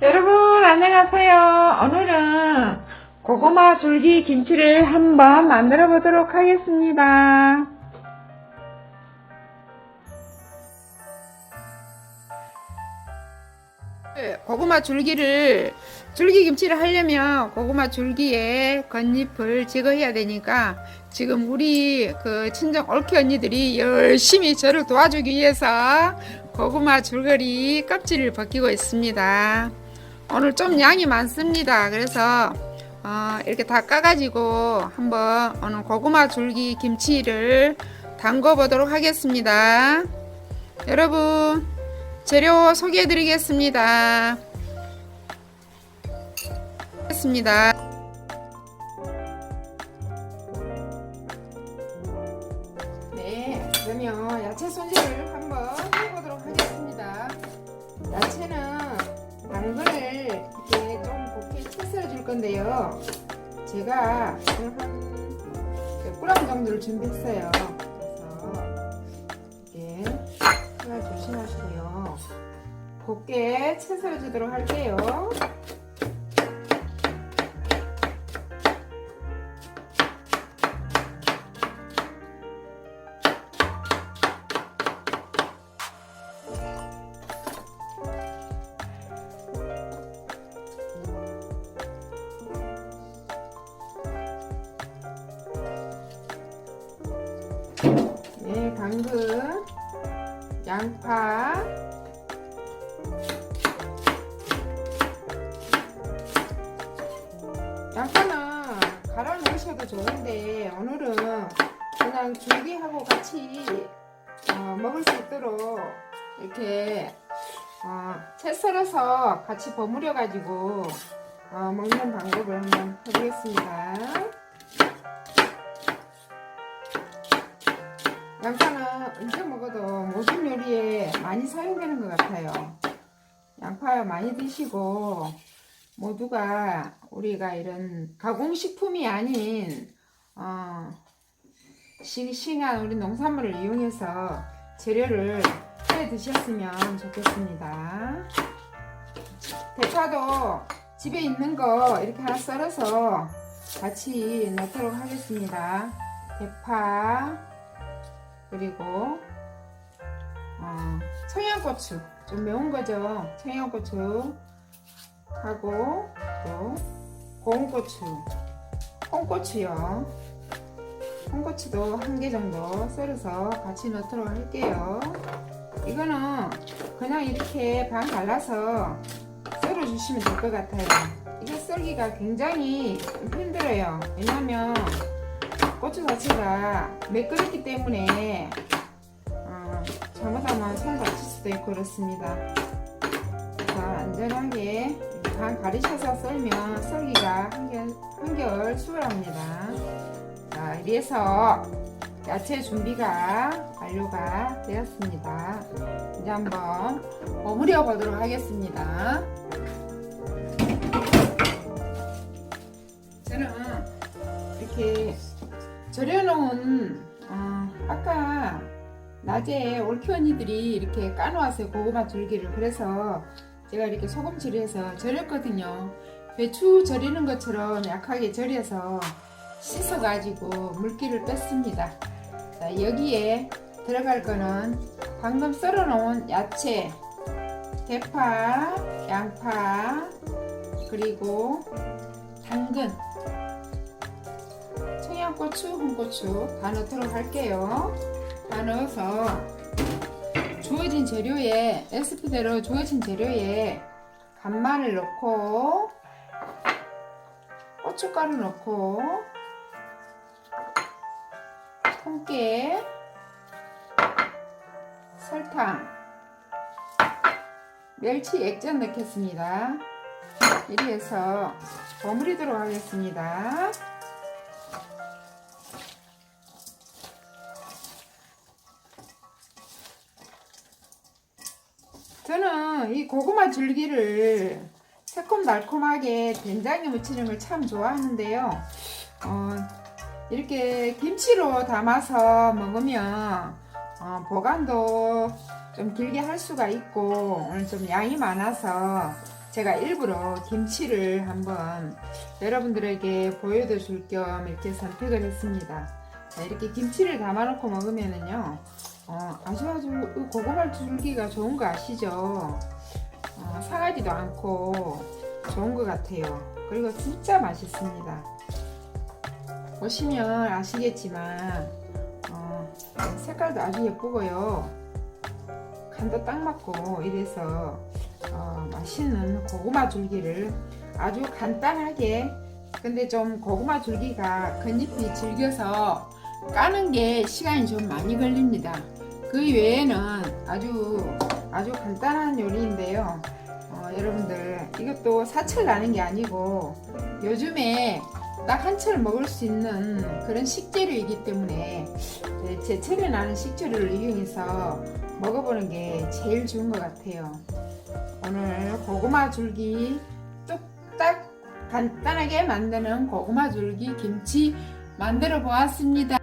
여러분 안녕하세요. 오늘은 고구마 줄기 김치를 한번 만들어 보도록 하겠습니다. 고구마 줄기를 줄기 김치를 하려면 고구마 줄기에 겉잎을 제거해야 되니까 지금 우리 그 친정 옳기 언니들이 열심히 저를 도와주기 위해서 고구마 줄거리 껍질을 벗기고 있습니다. 오늘 좀 양이 많습니다. 그래서 어, 이렇게 다 까가지고 한번 오늘 고구마 줄기 김치를 담궈 보도록 하겠습니다. 여러분 재료 소개해 드리겠습니다. 했습니다. 건데요. 제가 한 100g 정도를 준비했어요. 그래서 하나 조심하시고요. 곱게 채 썰어 주도록 할게요. 양파, 양파는 갈아 넣으셔도 좋은데 오늘은 그냥 줄기하고 같이 어, 먹을 수 있도록 이렇게 어, 채 썰어서 같이 버무려 가지고 어, 먹는 방법을 한번 해보겠습니다. 양파는 언제 먹어도 모든 요리에 많이 사용되는 것 같아요. 양파 많이 드시고 모두가 우리가 이런 가공식품이 아닌 어, 싱싱한 우리 농산물을 이용해서 재료를 해 드셨으면 좋겠습니다. 대파도 집에 있는 거 이렇게 하나 썰어서 같이 넣도록 하겠습니다. 대파 그리고 어, 청양고추. 좀 매운 거죠? 청양고추. 하고 또 고운고추. 홍고추요. 홍고추도 한 개 정도 썰어서 같이 넣도록 할게요. 이거는 그냥 이렇게 반 갈라서 썰어 주시면 될 것 같아요. 이게 썰기가 굉장히 힘들어요. 왜냐면 고추 자체가 매끄럽기 때문에 어, 잘못하면 손 다칠 수도 있고 그렇습니다. 자, 안전하게 반 가리셔서 썰면 썰기가 한결, 한결 수월합니다. 자, 이래서 야채 준비가 완료가 되었습니다. 이제 한번 버무려 보도록 하겠습니다. 절여놓은 어, 아까 낮에 올키 언니들이 이렇게 까놓았어요 고구마 줄기를 그래서 제가 이렇게 소금칠을 해서 절였거든요. 배추 절이는 것처럼 약하게 절여서 씻어가지고 물기를 뺐습니다. 자, 여기에 들어갈 거는 방금 썰어 놓은 야채 대파 양파 그리고 당근 고추, 홍고추 다 넣도록 할게요. 다 넣어서 주어진 재료에 레시피대로 주어진 재료에 간마늘 넣고 고춧가루 넣고 통깨 설탕 멸치 액젓 넣겠습니다. 이리 해서 버무리도록 하겠습니다. 저는 이 고구마 줄기를 새콤달콤하게 된장에 무치는 걸 참 좋아하는데요. 어, 이렇게 김치로 담아서 먹으면 어, 보관도 좀 길게 할 수가 있고 오늘 좀 양이 많아서 제가 일부러 김치를 한번 여러분들에게 보여줄 겸 이렇게 선택을 했습니다. 자, 이렇게 김치를 담아놓고 먹으면은요, 어, 아주 아주 이 고구마 줄기가 좋은 거 아시죠? 어, 상하지도 않고 좋은 것 같아요. 그리고 진짜 맛있습니다. 보시면 아시겠지만, 어, 색깔도 아주 예쁘고요. 간도 딱 맞고 이래서 어, 맛있는 고구마 줄기를 아주 간단하게 근데 좀 고구마 줄기가 겉잎이 질겨서 까는 게 시간이 좀 많이 걸립니다. 그 외에는 아주 아주 간단한 요리인데요. 어, 여러분들 이것도 사철 나는 게 아니고 요즘에 딱 한철 먹을 수 있는 그런 식재료이기 때문에 네, 제철에 나는 식재료를 이용해서 먹어보는 게 제일 좋은 것 같아요. 오늘 고구마 줄기 뚝딱 간단하게 만드는 고구마 줄기 김치 만들어 보았습니다.